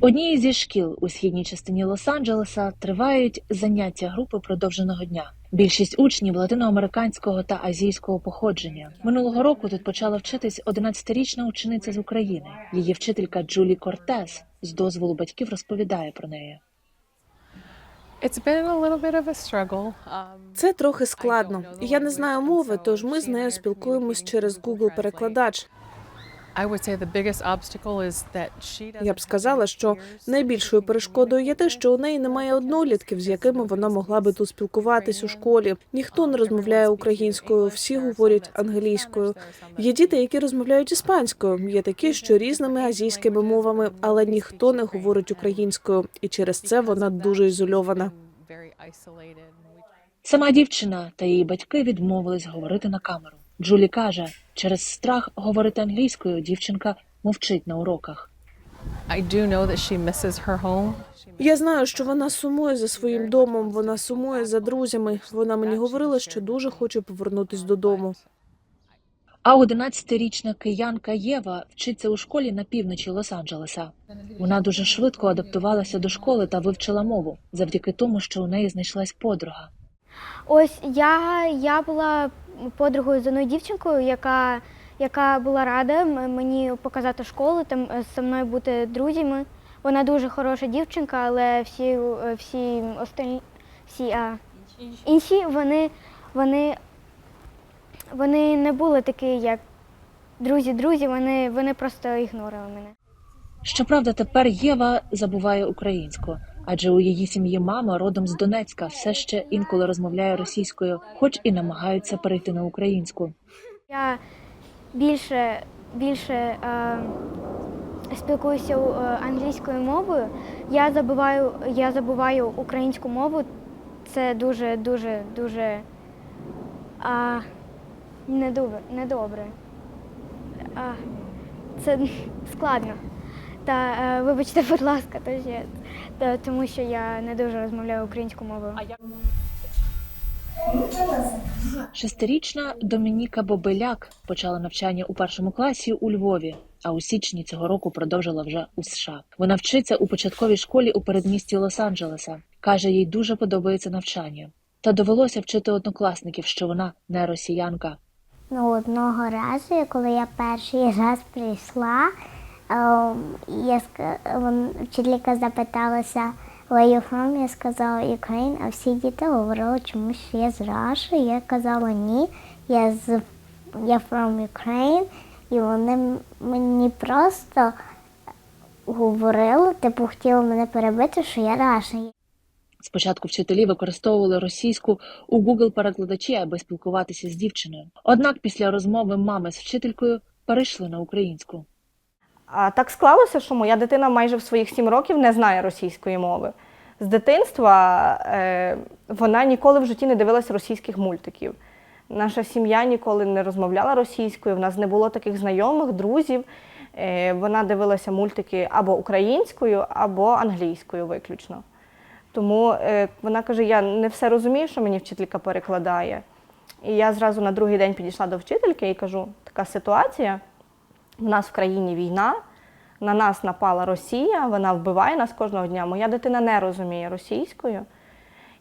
В одній зі шкіл у східній частині Лос-Анджелеса тривають заняття групи продовженого дня. Більшість учнів латиноамериканського та азійського походження. Минулого року тут почала вчитись 11-річна учениця з України. Її вчителька Джулі Кортес з дозволу батьків розповідає про неї. Um, Це трохи складно. Я не знаю мови, тож ми з нею спілкуємось через Google перекладач. Я б сказала, що найбільшою перешкодою є те, що у неї немає однолітків, з якими вона могла би тут спілкуватись у школі. Ніхто не розмовляє українською, всі говорять англійською. Є діти, які розмовляють іспанською. Є такі, що різними азійськими мовами, але ніхто не говорить українською, і через це вона дуже ізольована. Сама дівчина та її батьки відмовились говорити на камеру. Джулі каже, через страх говорити англійською дівчинка мовчить на уроках. I do know that she misses her home. Я знаю, що вона сумує за своїм домом, вона сумує за друзями. Вона мені говорила, що дуже хоче повернутись додому. А 11-річна киянка Єва вчиться у школі на півночі Лос-Анджелеса. Вона дуже швидко адаптувалася до школи та вивчила мову завдяки тому, що у неї знайшлась подруга. Ось я, я була подругою з одною дівчинкою, яка, яка була рада мені показати школу, там е, зі мною бути друзями. Вона дуже хороша дівчинка, але всі, е, всі останні всі а, інші вони, вони, вони не були такі, як друзі-друзі, вони, вони просто ігнорили мене. Щоправда, тепер Єва забуває українську, адже у її сім'ї мама родом з Донецька все ще інколи розмовляє російською, хоч і намагаються перейти на українську. Я більше, більше е, спілкуюся е, англійською мовою. Я забуваю, я забуваю українську мову. Це дуже, дуже, дуже а, недобре. недобре. А, це складно. Та е, вибачте, будь ласка, то ще, та, тому що я не дуже розмовляю українською мовою. Шестирічна Домініка Бобиляк почала навчання у першому класі у Львові, а у січні цього року продовжила вже у США. Вона вчиться у початковій школі у передмісті Лос-Анджелеса. каже, їй дуже подобається навчання. Та довелося вчити однокласників, що вона не росіянка. Ну, одного разу, коли я перший раз прийшла, я, ска- вчителька запиталася, where you from? Я сказала Ukraine, а всі діти говорили чомусь, що я з Раші. Я казала ні, я з я from Ukraine. І вони мені просто говорили, типу хотіли мене перебити, що я Раша. Спочатку вчителі використовували російську у Google перекладачі, аби спілкуватися з дівчиною. Однак після розмови мами з вчителькою перейшли на українську. А так склалося, що моя дитина майже в своїх сім років не знає російської мови. З дитинства е, вона ніколи в житті не дивилася російських мультиків. Наша сім'я ніколи не розмовляла російською, в нас не було таких знайомих, друзів. Е, вона дивилася мультики або українською, або англійською виключно. Тому е, вона каже: я не все розумію, що мені вчителька перекладає. І я зразу на другий день підійшла до вчительки і кажу: така ситуація. У нас в країні війна, на нас напала Росія, вона вбиває нас кожного дня. Моя дитина не розуміє російською.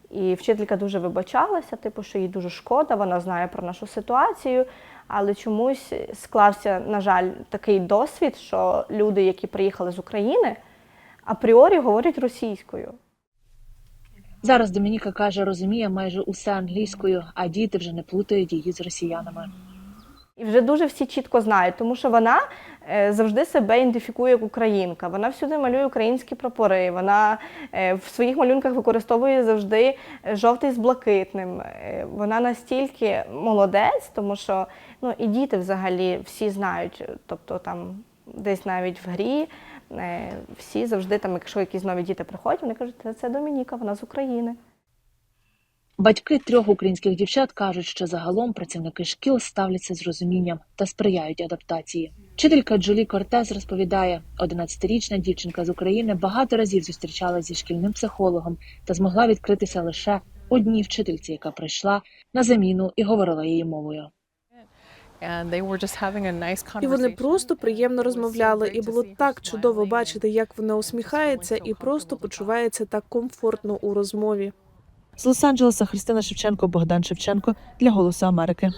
І вчителька дуже вибачалася, типу, що їй дуже шкода, вона знає про нашу ситуацію. Але чомусь склався, на жаль, такий досвід, що люди, які приїхали з України, апріорі говорять російською. Зараз Домініка каже, розуміє майже усе англійською, а діти вже не плутають її з росіянами. І вже дуже всі чітко знають, тому що вона е, завжди себе ідентифікує як українка. Вона всюди малює українські прапори. Вона е, в своїх малюнках використовує завжди е, жовтий з блакитним. Вона настільки молодець, тому що ну і діти взагалі всі знають, тобто там десь навіть в грі. Всі завжди, там, якщо якісь нові діти приходять, вони кажуть, це Домініка, вона з України. Батьки трьох українських дівчат кажуть, що загалом працівники шкіл ставляться з розумінням та сприяють адаптації. Вчителька Джулі Кортес розповідає, 11-річна дівчинка з України багато разів зустрічалася зі шкільним психологом та змогла відкритися лише одній вчительці, яка прийшла на заміну і говорила її мовою. І вони просто приємно розмовляли, і було так чудово бачити, як вона усміхається і просто почувається так комфортно у розмові. З Лос-Анджелеса Христина Шевченко, Богдан Шевченко для Голосу Америки.